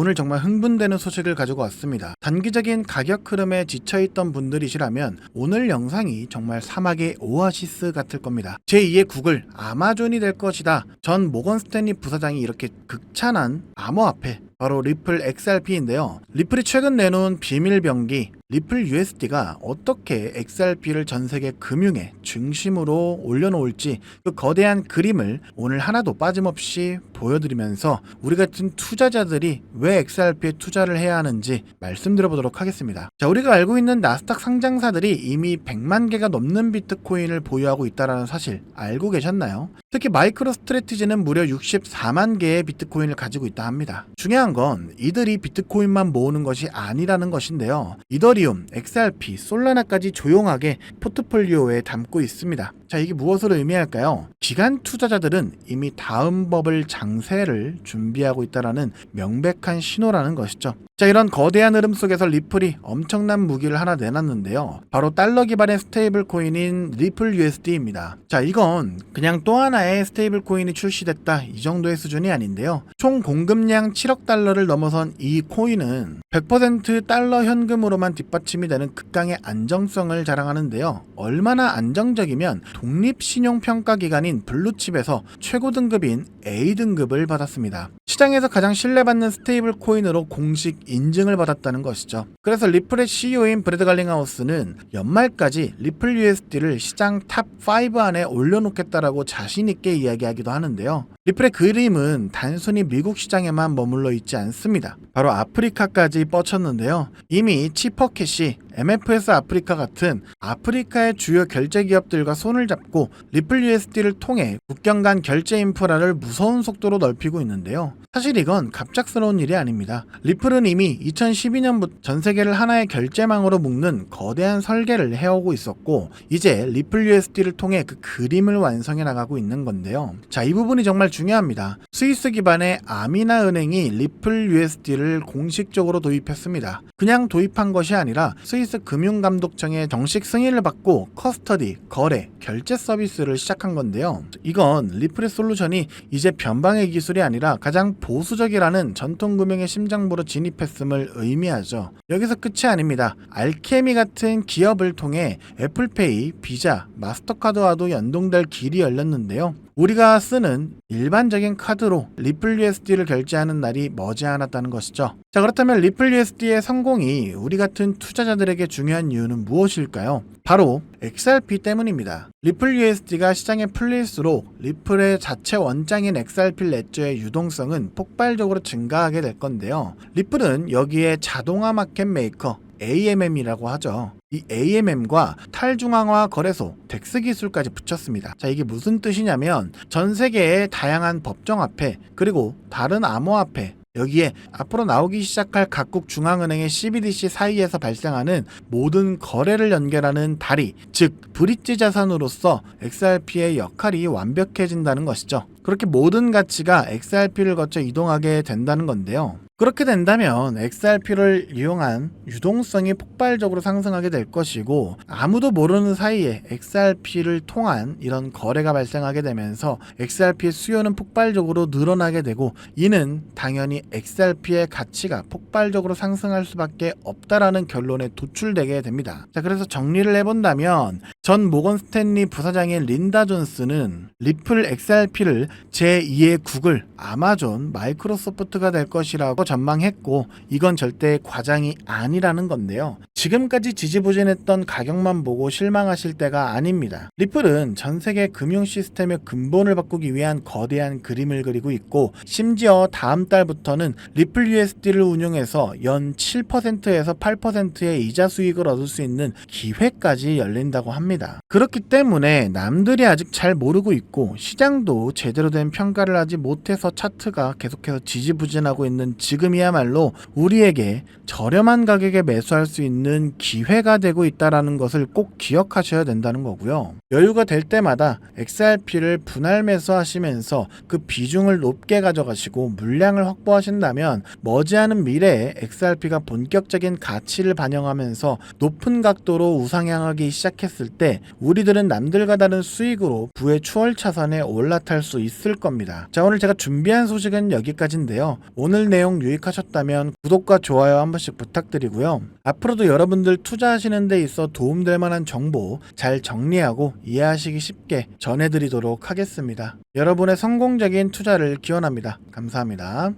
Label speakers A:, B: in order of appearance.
A: 오늘 정말 흥분되는 소식을 가지고 왔습니다. 단기적인 가격 흐름에 지쳐있던 분들이시라면 오늘 영상이 정말 사막의 오아시스 같을 겁니다. 제2의 구글 아마존이 될 것이다. 전 모건 스탠리 부사장이 이렇게 극찬한 암호 앞에 바로 리플 XRP인데요. 리플이 최근 내놓은 비밀 병기 리플 USD가 어떻게 XRP를 전 세계 금융의 중심으로 올려놓을지 그 거대한 그림을 오늘 하나도 빠짐없이 보여드리면서 우리 같은 투자자들이 왜 XRP에 투자를 해야 하는지 말씀드려보도록 하겠습니다. 자, 우리가 알고 있는 나스닥 상장사들이 이미 100만 개가 넘는 비트코인을 보유하고 있다는 사실 알고 계셨나요? 특히 마이크로 스트레티지는 무려 64만 개의 비트코인을 가지고 있다 합니다. 중요한 건 이들이 비트코인만 모으는 것이 아니라는 것인데요. 이더리움, XRP, 솔라나까지 조용하게 포트폴리오에 담고 있습니다. 자, 이게 무엇을 의미할까요? 기간 투자자들은 이미 다음 버블 장세를 준비하고 있다라는 명백한 신호라는 것이죠. 자, 이런 거대한 흐름 속에서 리플이 엄청난 무기를 하나 내놨는데요. 바로 달러 기반의 스테이블 코인인 리플 USD입니다. 자, 이건 그냥 또 하나 의 스테이블 코인이 출시됐다 이 정도의 수준이 아닌데요. 총 공급량 7억 달러를 넘어선 이 코인은 100% 달러 현금으로만 뒷받침이 되는 극강의 안정성을 자랑하는데요. 얼마나 안정적이면 독립 신용평가기관인 블루칩에서 최고 등급인 A등급을 받았습니다. 시장에서 가장 신뢰받는 스테이블 코인으로 공식 인증을 받았다는 것이죠. 그래서 리플의 CEO인 브래드 갈링하우스는 연말까지 리플 USD를 시장 탑5 안에 올려놓겠다라고 자신있게 이야기하기도 하는데요. 리플의 그림은 단순히 미국 시장에만 머물러 있지 않습니다. 바로 아프리카까지 뻗쳤는데요. 이미 치퍼캣이 MFS 아프리카 같은 아프리카의 주요 결제 기업들과 손을 잡고 리플 USD를 통해 국경 간 결제 인프라를 무서운 속도로 넓히고 있는데요. 사실 이건 갑작스러운 일이 아닙니다. 리플은 이미 2012년부터 전 세계를 하나의 결제망으로 묶는 거대한 설계를 해오고 있었고 이제 리플 USD를 통해 그 그림을 완성해 나가고 있는 건데요. 자, 이 부분이 정말 중요합니다. 스위스 기반의 아미나 은행이 리플 USD를 공식적으로 도입했습니다. 그냥 도입한 것이 아니라 스위스 금융감독청의 정식 승인을 받고 커스터디, 거래, 결제 서비스를 시작한 건데요. 이건 리플의 솔루션이 이제 변방의 기술이 아니라 가장 보수적이라는 전통금융의 심장부로 진입했음을 의미하죠. 여기서 끝이 아닙니다. 알케미 같은 기업을 통해 애플페이, 비자, 마스터카드와도 연동될 길이 열렸는데요. 우리가 쓰는 일반적인 카드로 리플 USD를 결제하는 날이 머지않았다는 것이죠. 자, 그렇다면 리플 USD의 성공이 우리 같은 투자자들에게 중요한 이유는 무엇일까요? 바로 XRP 때문입니다. 리플 USD가 시장에 풀릴수록 리플의 자체 원장인 XRP 레저의 유동성은 폭발적으로 증가하게 될 건데요. 리플은 여기에 자동화 마켓 메이커 AMM이라고 하죠. 이 AMM과 탈중앙화 거래소 덱스 기술까지 붙였습니다. 자, 이게 무슨 뜻이냐면 전 세계의 다양한 법정 화폐 그리고 다른 암호화폐 여기에 앞으로 나오기 시작할 각국 중앙은행의 CBDC 사이에서 발생하는 모든 거래를 연결하는 다리, 즉 브릿지 자산으로서 XRP의 역할이 완벽해진다는 것이죠. 그렇게 모든 가치가 XRP를 거쳐 이동하게 된다는 건데요. 그렇게 된다면 XRP를 이용한 유동성이 폭발적으로 상승하게 될 것이고 아무도 모르는 사이에 XRP를 통한 이런 거래가 발생하게 되면서 XRP의 수요는 폭발적으로 늘어나게 되고 이는 당연히 XRP의 가치가 폭발적으로 상승할 수밖에 없다라는 결론에 도출되게 됩니다. 자, 그래서 정리를 해본다면 전 모건 스탠리 부사장인 린다 존스는 리플 XRP를 제2의 구글, 아마존, 마이크로소프트가 될 것이라고 전망했고 이건 절대 과장이 아니라는 건데요. 지금까지 지지부진했던 가격만 보고 실망하실 때가 아닙니다. 리플은 전 세계 금융 시스템의 근본을 바꾸기 위한 거대한 그림을 그리고 있고 심지어 다음 달부터는 리플 USD를 운용해서 연 7%에서 8%의 이자 수익을 얻을 수 있는 기회까지 열린다고 합니다. 그렇기 때문에 남들이 아직 잘 모르고 있고 시장도 제대로 된 평가를 하지 못해서 차트가 계속해서 지지부진하고 있는 지금 이야말로 우리에게 저렴한 가격에 매수할 수 있는 기회가 되고 있다라는 것을 꼭 기억하셔야 된다는 거고요. 여유가 될 때마다 XRP를 분할 매수하시면서 그 비중을 높게 가져가시고 물량을 확보하신다면 머지않은 미래에 XRP가 본격적인 가치를 반영하면서 높은 각도로 우상향하기 시작했을 때 우리들은 남들과 다른 수익으로 부의 추월 차선에 올라탈 수 있을 겁니다. 자 오늘 제가 준비한 소식은 여기까지인데요. 오늘 내용 유익하셨다면 구독과 좋아요 한 번씩 부탁드리고요. 앞으로도 여러분들 투자하시는 데 있어 도움될 만한 정보 잘 정리하고 이해하시기 쉽게 전해드리도록 하겠습니다. 여러분의 성공적인 투자를 기원합니다. 감사합니다.